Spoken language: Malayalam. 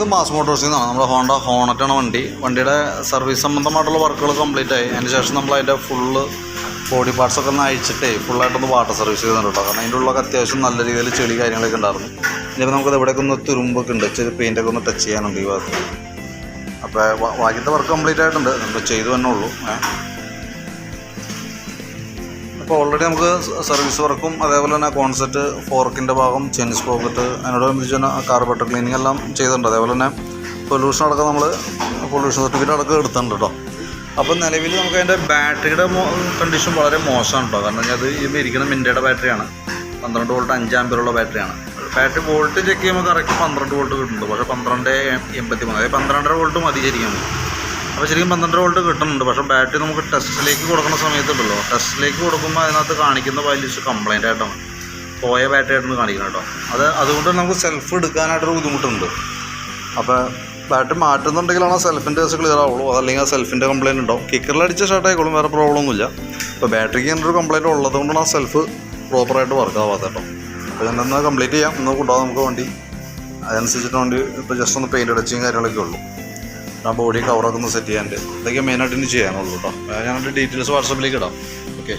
ഇത് മാസ് മോട്ടോഴ്സിൽ നിന്നാണ് നമ്മുടെ ഹോണ്ട ഹോണറ്റാണ് വണ്ടി വണ്ടിയുടെ സർവീസ് സംബന്ധമായിട്ടുള്ള വർക്കുകൾ കംപ്ലീറ്റ് ആയി അതിന് ശേഷം നമ്മൾ അതിന്റെ ഫുള്ള് ബോഡി പാർട്സ് ഒക്കെ ഒന്ന് അഴിച്ചിട്ടേ ഫുള്ളായിട്ടൊന്ന് വാട്ടർ സർവീസ് ചെയ്തിട്ടുണ്ട് കേട്ടോ കാരണം അതിന്റെ അത്യാവശ്യം നല്ല രീതിയിൽ ചെളി കാര്യങ്ങളൊക്കെ ഉണ്ടായിരുന്നു ഇനിയിപ്പോൾ നമുക്കത് ഇവിടെയൊക്കെ ഒന്ന് തുരുമ്പൊക്കെ ഉണ്ട് ചെറിയ പെയിന്റൊക്കെ ഒന്ന് ടച്ച് ചെയ്യാനുണ്ട് ഈ ഭാഗത്ത് അപ്പോൾ ബാക്കിയത്തെ വർക്ക് കംപ്ലീറ്റ് ആയിട്ടുണ്ട് നമ്മൾ ചെയ്തു തന്നെ ഉള്ളൂ ഏഹ് അപ്പോൾ ഓൾറെഡി നമുക്ക് സർവീസ് വർക്കും അതേപോലെ തന്നെ കോൺസെപ്റ്റ് ഫോർക്കിന്റെ ഭാഗം ചെയിൻസ് പോക്കറ്റ് അതിനോടനുബന്ധിച്ച് തന്നെ കാർ ബട്ടർ ക്ലീനിങ് എല്ലാം ചെയ്തിട്ടുണ്ട്. അതേപോലെ തന്നെ പൊല്യൂഷൻ അടക്കം നമ്മൾ പൊല്യൂഷൻ സർട്ടിഫിക്കറ്റ് അടക്കം എടുത്തിട്ടുണ്ട് കേട്ടോ അപ്പോൾ നിലവിൽ നമുക്ക് അതിന്റെ ബാറ്ററിയുടെ കണ്ടീഷൻ വളരെ മോശമാണ് കേട്ടോ കാരണം അത് ഈ ഇരിക്കുന്ന മിന്റയുടെ ബാറ്ററിയാണ് പന്ത്രണ്ട് വോൾട്ട് അഞ്ച് ആമ്പറുള്ള ബാറ്ററിയാണ് ബാറ്ററി വോൾട്ട് ചെക്ക് ചെയ്യുമ്പോൾ കറക്റ്റ് പന്ത്രണ്ട് വോൾട്ട് കിട്ടുന്നുണ്ട്. പക്ഷേ പന്ത്രണ്ട് എൺപത്തി മൂന്ന് അതായത് പന്ത്രണ്ടര വോൾട്ട് മതി ശരിക്കും. അപ്പോൾ ശരിക്കും പന്ത്രണ്ട് വോൾട്ട് കിട്ടുന്നുണ്ട്. പക്ഷേ ബാറ്ററി നമുക്ക് ടെസ്റ്റിലേക്ക് കൊടുക്കുന്ന സമയത്തുണ്ടല്ലോ. ടെസ്റ്റിലേക്ക് കൊടുക്കുമ്പോൾ അതിനകത്ത് കാണിക്കുന്ന വാല്യൂസ് കംപ്ലൈന്റ് ആയിട്ടാണ് പോയ ബാറ്ററി ആയിട്ടാണ് കാണിക്കുന്നത് കേട്ടോ. അത് അതുകൊണ്ട് നമുക്ക് സെൽഫ് എടുക്കാനായിട്ടൊരു ബുദ്ധിമുട്ടുണ്ട്. അപ്പോൾ ബാറ്ററി മാറ്റുന്നുണ്ടെങ്കിലാണ് ആ സെൽഫിന്റെ കേസ് ക്ലിയർ ആവുള്ളൂ. അതല്ലെങ്കിൽ ആ സെൽഫിന്റെ കംപ്ലയിന്റ് ഉണ്ടാവും. കിക്കറിലടിച്ച് സ്റ്റാർട്ട് ആയിക്കോളും വേറെ പ്രോബ്ലം ഒന്നുമില്ല. അപ്പോൾ ബാറ്ററിക്ക് ഇങ്ങനെ ഒരു കംപ്ലയിന്റ് ഉള്ളത് കൊണ്ടാണ് ആ സെൽഫ് പ്രോപ്പറായിട്ട് വർക്ക് ആവാത്തത് കേട്ടോ. അപ്പോൾ ഞാൻ എന്നാൽ കംപ്ലീറ്റ് ചെയ്യാം. ഒന്ന് കൊണ്ടുപോകാം നമുക്ക് വണ്ടി അതനുസരിച്ചിട്ട് വണ്ടി ഇപ്പോൾ ജസ്റ്റ് ഒന്ന് പെയിന്റ് അടിച്ചും കാര്യങ്ങളൊക്കെ ഉള്ളൂ. ആ ബോഡി കവറൊക്കെ ഒന്ന് സെറ്റ് ചെയ്യാനുണ്ട്. ഇതൊക്കെ മെയിനായിട്ട് ഇനി ചെയ്യാനുള്ളൂ കേട്ടോ. ഞാൻ ഡീറ്റെയിൽസ് വാട്സപ്പിലേക്ക് ഇടാം. ഓക്കെ